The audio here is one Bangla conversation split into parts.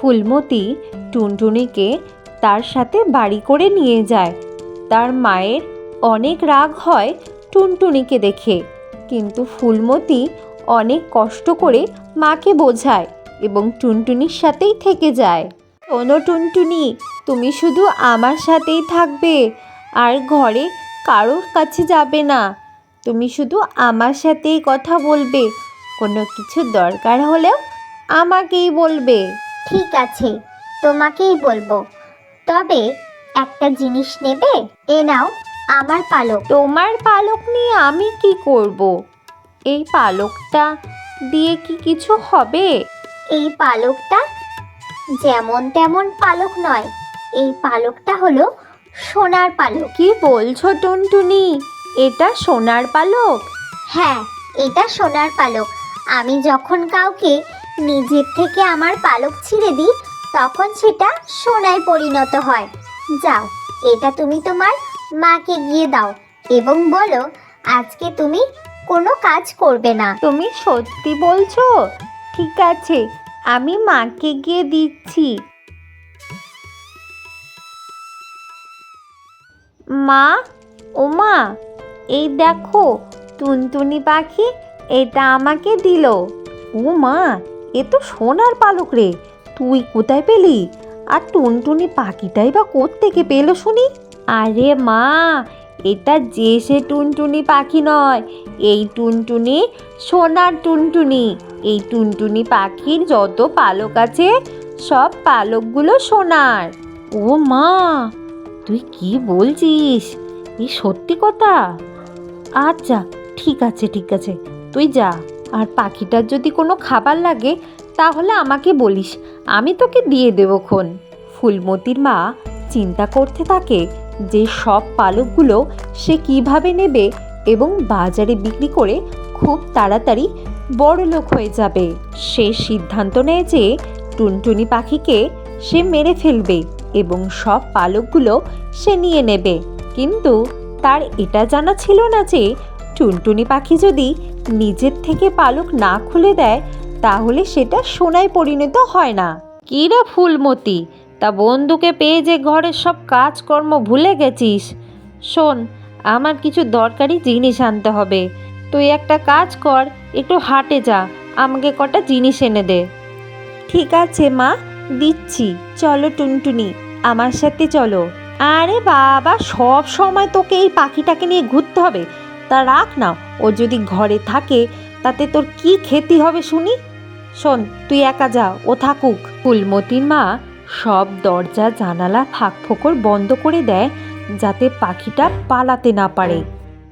ফুলমতি টুনটুনিকে তার সাথে বাড়ি করে নিয়ে যায়। তার মায়ের অনেক রাগ হয় টুনটুনিকে দেখে, কিন্তু ফুলমতি অনেক কষ্ট করে মাকে বোঝায় এবং টুনটুনির সাথেই থেকে যায়। শোনো টুনটুনি, তুমি শুধু আমার সাথেই থাকবে, আর ঘরে কারোর কাছে যাবে না। তুমি শুধু আমার সাথেই কথা বলবে, কোনো কিছু দরকার হলেও আমাকেই বলবে। ঠিক আছে তোমাকেই বলব। তবে একটা জিনিস নেবে? এ নাও আমার পালক। তোমার পালক নিয়ে আমি কি করব? এই পালকটা দিয়ে কি কিছু হবে? এই পালকটা যেমন তেমন পালক নয় এই পালকটা হলো সোনার পালক। কি বলছো টুনটুনি? এটা সোনার পালক? হ্যাঁ এটা সোনার পালক। আমি যখন কাউকে নিজের থেকে আমার পালক ছিঁড়ে দিই, তখন সেটা সোনায় পরিণত হয়। যাও, এটা তুমি তোমার মাকে গিয়ে দাও এবং বলো, আজকে তুমি কোনো কাজ করবে না। তুমি সত্যি বলছো? ঠিক আছে, আমি মাকে গিয়ে দিচ্ছি। মা, ও মা, এই দেখো, টুনটুনি পাখি এটা আমাকে দিল। ও মা এ তো সোনার পালক রে। তুই কোথায় পেলি? আর টুনটুনি পাখিটাই বা থেকে পেল শুনি? আরে মা এটা যে সে টুনটুনি পাখি নয় এই টুনটুনি সোনার টুনটুনি। এই টুনটুনি পাখির যত পালক আছে সব পালকগুলো সোনার। ও মা তুই কি বলছিস? এই সত্যি কথা? আচ্ছা ঠিক আছে ঠিক আছে তুই যা। আর পাখিটার যদি কোনো খাবার লাগে, তাহলে আমাকে বলিস। আমি তোকে দিয়ে দেবো খন। ফুলমতির মা চিন্তা করতে থাকে যে সব পালকগুলো সে কীভাবে নেবে এবং বাজারে বিক্রি করে খুব তাড়াতাড়ি বড় লোক হয়ে যাবে। সে সিদ্ধান্ত নেয় যে টুনটুনি পাখিকে সে মেরে ফেলবে এবং সব পালকগুলো সে নিয়ে নেবে। কিন্তু তার এটা জানা ছিল না যে টুনটুনি পাখি যদি নিজের থেকে পালক না খুলে দেয় তাহলে সেটা সোনায় পরিণত হয় না। কী রে ফুলমতি? তা বন্ধুকে পেয়ে যে ঘরের সব কাজকর্ম ভুলে গেছিস। শোন আমার কিছু দরকারি জিনিস আনতে হবে। তুই একটা কাজ কর একটু হাটে যা আমাকে কটা জিনিস এনে দে। ঠিক আছে মা দিচ্ছি। চলো টুনটুনি আমার সাথে চলো। আরে বাবা সব সময় তোকে এই পাখিটাকে নিয়ে ঘুরতে হবে। তা রাখ না। ও যদি ঘরে থাকে, তাতে তোর কি ক্ষতি হবে শুনি? শোন, তুই একা যা, ও থাকুক। ফুলমতির মা সব দরজা, জানালা ফাঁক ফোকর বন্ধ করে দেয়, যাতে পাখিটা পালাতে না পারে।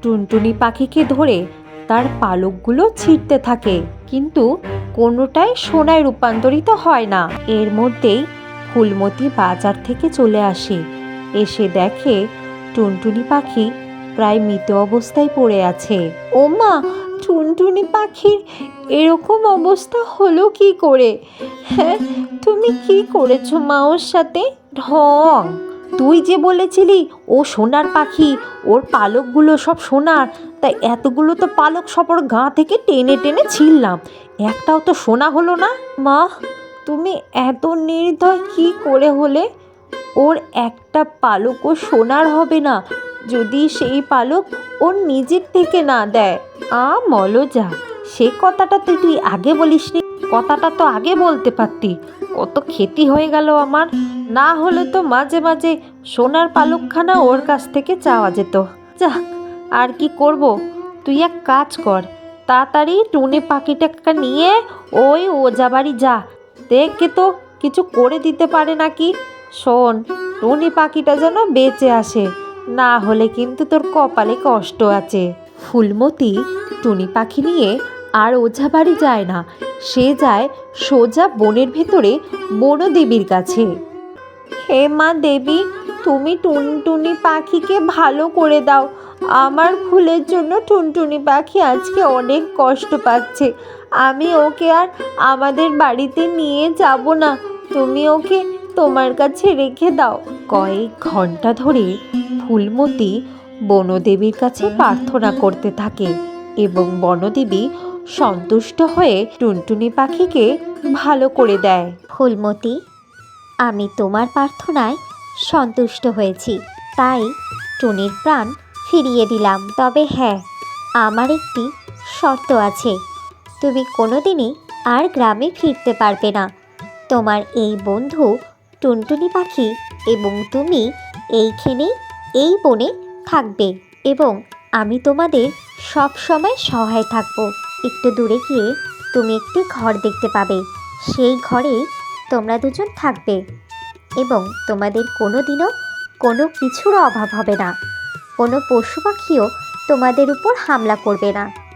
টুনটুনি পাখিকে ধরে তার পালকগুলো ছিঁড়তে থাকে। কিন্তু কোনোটাই সোনায় রূপান্তরিত হয় না। এর মধ্যেই ফুলমতি বাজার থেকে চলে আসে। এসে দেখে টুনটুনি পাখি প্রায় মৃত অবস্থায় পড়ে আছে। ও মা টুনটুনি পাখির এরকম অবস্থা হলো কি করে? হ্যাঁ তুমি কি করেছ মা ওর সাথে? ঢং। তুই যে বলেছিলি, ও সোনার পাখি, ওর পালকগুলো সব সোনার, তাই এতগুলো তো পালক সব ওর গা থেকে টেনে টেনে ছিললাম একটাও তো সোনা হলো না। মা, তুমি এত নির্দয় কি করে হলে? ওর একটা পালকও সোনার হবে না। যদি সেই পালক ওর নিজের থেকে না দেয়, আ মলজা, সে কথাটা তো তুই আগে বলিসনি। কথাটা তো আগে বলতে পারতি। কত ক্ষতি হয়ে গেল আমার। না হলে তো মাঝে মাঝে সোনার পালকখানা ওর কাছ থেকে চাওয়া যেত। যাক, আর কি করব? তুই এক কাজ কর। তাড়াতাড়ি টুনে পাখিটাকে নিয়ে ওই ওজা বাড়ি যা। দেখে তো কিছু করে দিতে পারে নাকি। শোন, টুনি পাখিটা যেন বেঁচে আসে। না হলে কিন্তু তোর কপালে কষ্ট আছে। ফুলমতি টুনি পাখি নিয়ে আর ওঝা বাড়ি যায় না। সে যায় সোজা বনের ভেতরে বনদেবীর কাছে। হে মা দেবী, তুমি টুনটুনি পাখিকে ভালো করে দাও। আমার ভুলের জন্য টুনটুনি পাখি আজকে অনেক কষ্ট পাচ্ছে। আমি ওকে আর আমাদের বাড়িতে নিয়ে যাব না। তুমি ওকে তোমার কাছে রেখে দাও। কয়েক ঘণ্টা ধরে ফুলমতি বনদেবীর কাছে প্রার্থনা করতে থাকে এবং বনদেবী সন্তুষ্ট হয়ে টুনটুনি পাখিকে ভালো করে দেয়। ফুলমতি, আমি তোমার প্রার্থনায় সন্তুষ্ট হয়েছি। তাই টুনির প্রাণ ফিরিয়ে দিলাম। তবে হ্যাঁ আমার একটি শর্ত আছে। তুমি কোনোদিনই আর গ্রামে ফিরতে পারবে না। তোমার এই বন্ধু টুনটুনি পাখি এবং তুমি এইখানেই এই বনে থাকবে এবং আমি তোমাদের সব সময় সহায় থাকব। একটু দূরে গিয়ে তুমি একটি ঘর দেখতে পাবে। সেই ঘরে তোমরা দুজন থাকবে এবং তোমাদের কোনো দিনও কোনো কিছুর অভাব হবে না। কোনো পশু পাখিও তোমাদের উপর হামলা করবে না।